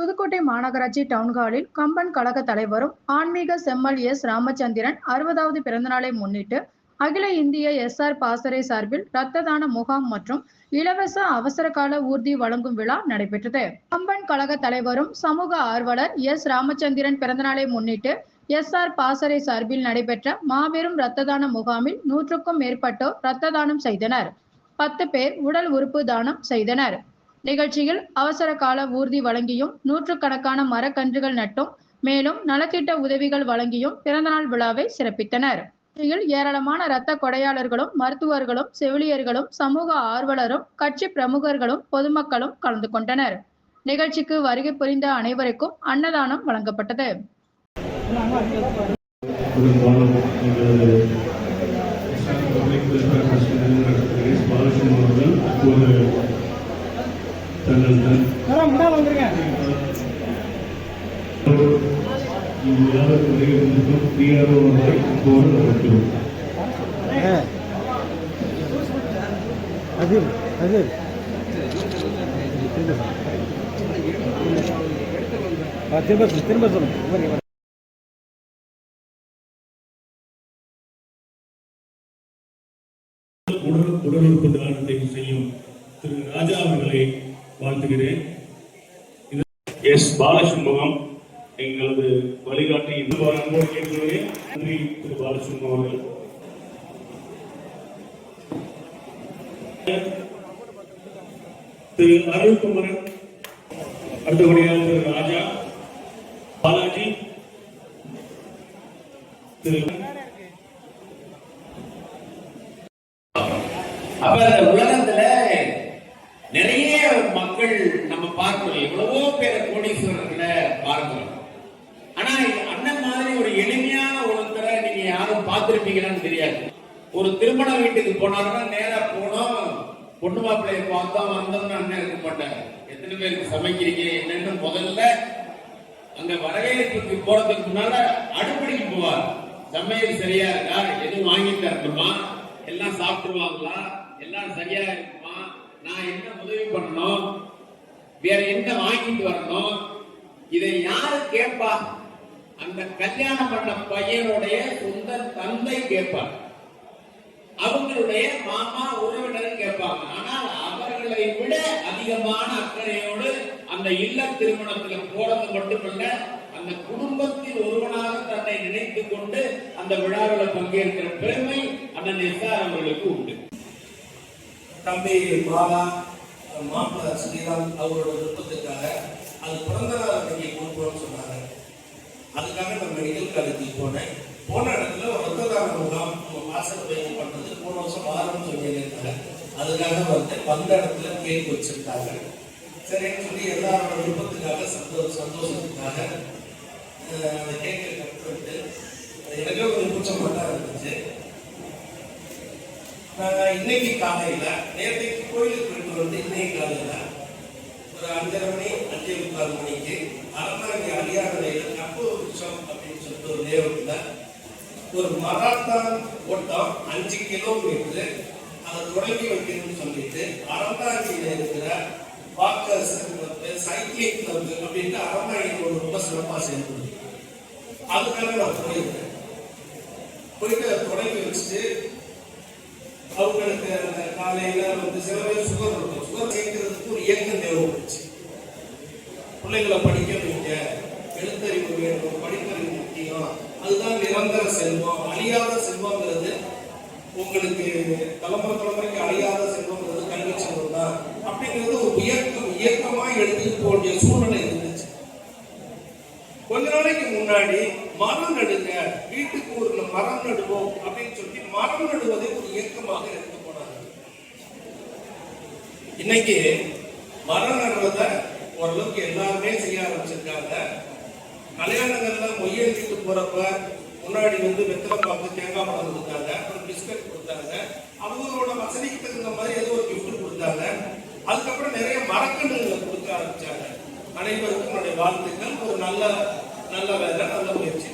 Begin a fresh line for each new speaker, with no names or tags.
புதுக்கோட்டை மாநகராட்சி டவுன்ஹாலில் கம்பன் கழக தலைவரும் ஆன்மீக செம்மல் எஸ் ராமச்சந்திரன் அறுபதாவது பிறந்தநாளை முன்னிட்டு அகில இந்திய எஸ்ஆர் பாசறை சார்பில் இரத்த தான முகாம் மற்றும் இலவச அவசர கால ஊர்தி வழங்கும் விழா நடைபெற்றது. கம்பன் கழக தலைவரும் சமூக ஆர்வலர் எஸ் ராமச்சந்திரன் பிறந்தநாளை முன்னிட்டு எஸ்ஆர் பாசறை சார்பில் நடைபெற்ற மாபெரும் இரத்த தான முகாமில் நூற்றுக்கும் மேற்பட்டோர் இரத்த தானம் செய்தனர். பத்து பேர் உடல் உறுப்பு தானம் செய்தனர். நிகழ்ச்சியில் அவசர கால ஊர்தி வழங்கியும் நூற்றுக்கணக்கான மரக்கன்றுகள் நட்டும். மேலும் நலத்திட்ட உதவிகள் வழங்கியும் பிறந்தநாள் விழாவை சிறப்பித்தனர். நிகழ்ச்சியில் ஏராளமான இரத்த கொடையாளர்களும் மருத்துவர்களும் செவிலியர்களும் சமூக ஆர்வலரும் கட்சி பிரமுகர்களும் பொதுமக்களும் கலந்து கொண்டனர். நிகழ்ச்சிக்கு வருகை புரிந்த அனைவருக்கும் அன்னதானம் வழங்கப்பட்டது.
பெரும்பாலும் தங்கள் தன்
மேடம் முன்னாடி வந்துருங்க.
இவ்விழாவை வருகின்றிருக்கும் பிஆர்ஓ அவர்களை இப்போது அழைக்கிறோம்
அது அது திரும்ப சொல்லு திரும்ப சொல்லு
உடல் உடல் உறுப்பு தானத்தை செய்யும் திரு ராஜா அவர்களை வாழ்த்துகிறேன். எஸ் பாலசண்முகம் எங்களது வழிகாட்டி இந்த அன்போடு கேட்கிறேன் நன்றி திரு பாலசண்முகம் அவர்கள். திரு அருள்குமரன் அடுத்தபடியாக திரு ராஜா பாலாஜி திரு
மக்கள் நம்ம பார்க்கிறோம். எவ்வளவோ பேர கோடீஸ்வரர்களை பார்க்கிறோம். ஆனா அண்ணன் மாதிரி ஒரு எளிமையான ஒருத்தரை நீங்க யாரும் பார்த்திருப்பீங்களான்னு தெரியாது. ஒரு திருமண வீட்டுக்கு போனாருன்னா நேரா போனோம். பொண்ணு மாப்பிள்ளைய பார்த்தா வந்தோம்னு அண்ணன் இருக்க மாட்டாங்க எத்தனை பேருக்கு சமைக்கிறீங்க? என்னன்னு முதல்ல அங்க வரவேற்புக்கு போறதுக்கு முன்னால அடுப்படிக்கு போவார். சமையல் சரியா இருக்கா? எதுவும் வாங்கி தரணுமா? எல்லாம் சாப்பிடுவாங்களா? எல்லாம் சரியா இருக்குமா? நான் என்ன உதவி பண்ணணும்? வேற என்ன வாங்கிட்டு வரணும்? இதை யாரு கேட்பா? அந்த கல்யாணம் பண்ண பையனுடைய சொந்த தந்தை கேட்பார் அவங்களுடைய மாமா உறவினர் கேட்பாங்க. ஆனால் அவர்களை விட அதிகமான அக்கறையோடு அந்த இல்ல திருமணத்துல போறது மட்டுமல்ல அந்த குடும்பத்தில் ஒருவனாக தன்னை நினைத்துக் கொண்டு அந்த விழாவில் பங்கேற்கிற பெருமை அண்ணன் எஸ்ஆர் அவர்களுக்கு உண்டு.
தம்பி பாலா மாப்பிள்ள ஸ்ரீராம் அவரோட விருப்பத்துக்காக அது பிறந்த நாள் அன்னைக்கு கொடுப்போம்னு சொன்னாங்க அதுக்காக நான் மெடிக்கல் காலேஜுக்கு போனேன். போன இடத்துல ஒரு ரத்த தான முகாம் வாசல் பயிர் பண்ணுறது போன வருஷம் ஆரம்பம் சொல்லியிருந்தாங்க. அதுக்காக வந்து வந்த இடத்துல கேக் வச்சிருக்காங்க சரின்னு சொல்லி எல்லாரோட விருப்பத்துக்காக சந்தோஷ சந்தோஷத்துக்காக அந்த கேக்கை கட் பண்ணிட்டு எனக்கே ஒரு கூச்சமாக தான் இருந்துச்சு. நான் இன்னைக்கு காலையில் நேற்றைக்கு கோயிலுக்கு போயிட்டு வந்து இன்னைக்கு ஒரு அஞ்சரை மணி அஞ்சே முக்கால் மணிக்கு அரண்மனை அரியாதையில் கப்பு விருட்சம் அப்படின்னு சொல்லிட்டு ஒரு லேஅவுட்ல ஒரு மராத்தான் ஓட்டம் அஞ்சு கிலோமீட்டர் அதை தொடங்கி வைக்கணும்னு சொல்லிட்டு அறந்தாங்கியில இருக்கிற வாக்கர்ஸ் சைக்கிளிங் கிளப் அப்படின்ட்டு அரண்மனையில் ஒரு ரொம்ப சிறப்பாக செயல்படுது. அதுக்காக நான் போயிருக்கேன். போயிட்டு அதை தொடங்கி வச்சுட்டு அவங்களுக்கு காலையில வந்து சில பேர் சுகர் இருக்கும் சுகர் சேர்க்கிறதுக்கு ஒரு இயக்கம் தேவைப்படுச்சு. பிள்ளைங்களை படிக்க வைக்க எழுத்தறிவு வேணும் படிப்பறிவு முக்கியம். அதுதான் நிரந்தர செல்வம். அழியாத செல்வங்கிறது உங்களுக்கு தலைமுறை தலைமுறைக்கு அழியாத செல்வங்கிறது கல்வி செல்வம் தான் அப்படிங்கிறது ஒரு இயக்கம் இயக்கமா எடுத்துட்டு வேண்டிய சூழ்நிலை இருந்துச்சு. கொஞ்ச நாளைக்கு முன்னாடி மரம் நடுங்க. வீட்டுக்கு ஒரு மரம் நடுவோம் அப்படின்னு சொல்லி மரம் நடுவதை ஒரு இயக்கமாக எடுத்து இன்னைக்கு மரம் நடுறத ஓரளவுக்கு எல்லாருமே செய்ய ஆரம்பிச்சிருக்காங்க. கல்யாணங்கள்லாம் மொய்யெழுத்திட்டு போறப்ப முன்னாடி வந்து வெத்தலை பாக்கு தேங்காய் பழம் கொடுத்தாங்க அப்புறம் பிஸ்கட் கொடுத்தாங்க. அவங்களோட வசதிக்கு தகுந்த மாதிரி ஏதோ ஒரு கிஃப்ட் கொடுத்தாங்க. அதுக்கப்புறம் நிறைய மரக்கன்றுகளை கொடுக்க ஆரம்பிச்சாங்க. அனைவருக்கும் என்னுடைய வாழ்த்துக்கள். ஒரு நல்ல நல்ல வேலை நல்ல முயற்சி.